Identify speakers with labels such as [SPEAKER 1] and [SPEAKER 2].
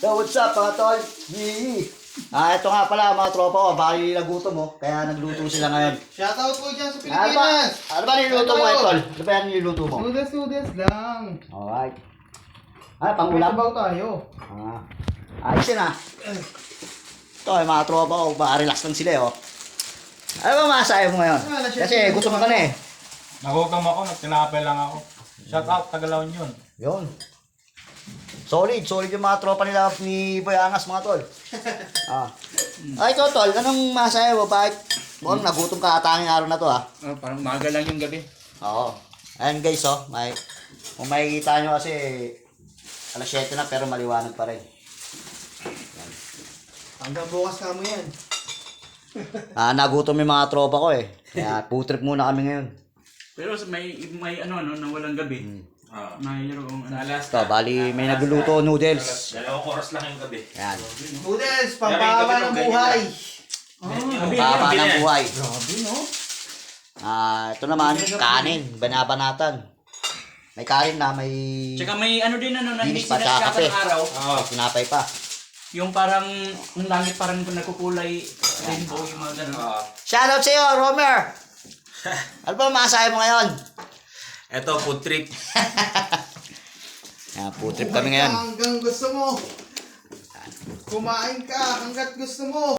[SPEAKER 1] Yo, what's up mga tol? Yee! Ah, ito nga pala mga tropa ko, baka nagutom mo, kaya nagluto sila ngayon.
[SPEAKER 2] Shoutout po dyan sa
[SPEAKER 1] Ano ba?
[SPEAKER 2] Pilipinas!
[SPEAKER 1] Ano ba niluto mo,
[SPEAKER 2] Ano yun?
[SPEAKER 1] Tol? Ano ba yan niluto mo?
[SPEAKER 2] Noodles, noodles lang.
[SPEAKER 1] Alright. Ah, pang
[SPEAKER 2] May tayo.
[SPEAKER 1] Ah. Ayos yun ah. Ito, yung mga tropa ko, baka relax lang sila eh, oh. Ano ba masahe mo ngayon? Kasi
[SPEAKER 2] ko.
[SPEAKER 1] gutom ka na eh.
[SPEAKER 3] Nagutom ako, nagtinapay lang ako. Shout out, Tagalaw yun.
[SPEAKER 1] Yun. Solid, solid yung mga tropa nila ni Boy Angas mga tol. ah. Ay, ito tol, anong masaya mo? Bakit? Mukhang nagutom ka ata ngayong araw na to ah.
[SPEAKER 4] Oh, parang maga lang yung gabi.
[SPEAKER 1] Oo. Ayan guys oh, may, kung makikita nyo kasi alas 7 na pero maliwanag pa rin.
[SPEAKER 2] Hanggang bukas ka mo yan.
[SPEAKER 1] Ah, nagutom yung mga tropa ko eh. Kaya food trip muna kami ngayon.
[SPEAKER 4] Pero may may ano ano na walang gabi.
[SPEAKER 1] Hmm.
[SPEAKER 4] Ah, mayroong ano.
[SPEAKER 1] Ito, bali may nagluluto noodles.
[SPEAKER 5] Dalawang oras lang yung gabi.
[SPEAKER 1] Yan.
[SPEAKER 2] Noodles,
[SPEAKER 5] gabi,
[SPEAKER 2] ng buhay.
[SPEAKER 1] Baba
[SPEAKER 5] gabi
[SPEAKER 1] ng buhay.
[SPEAKER 2] Grabe, no?
[SPEAKER 1] Ah, ito naman, kanin, banabanatan. May kanin na, may
[SPEAKER 4] Tsaka may ano din ano na hindi
[SPEAKER 1] pa, tsaka
[SPEAKER 4] sinasya
[SPEAKER 1] kape.
[SPEAKER 4] ng araw.
[SPEAKER 1] may tinapay pa.
[SPEAKER 4] Yung parang yung langit parang nagkukulay rainbow yung mga ganun.
[SPEAKER 5] Oo.
[SPEAKER 1] Shoutout sa iyo, Romer! ano ba masahe mo ngayon?
[SPEAKER 5] Eto, food trip.
[SPEAKER 1] Yan, food trip kami ngayon.
[SPEAKER 2] Hanggang gusto mo. Kumain ka hanggat gusto mo.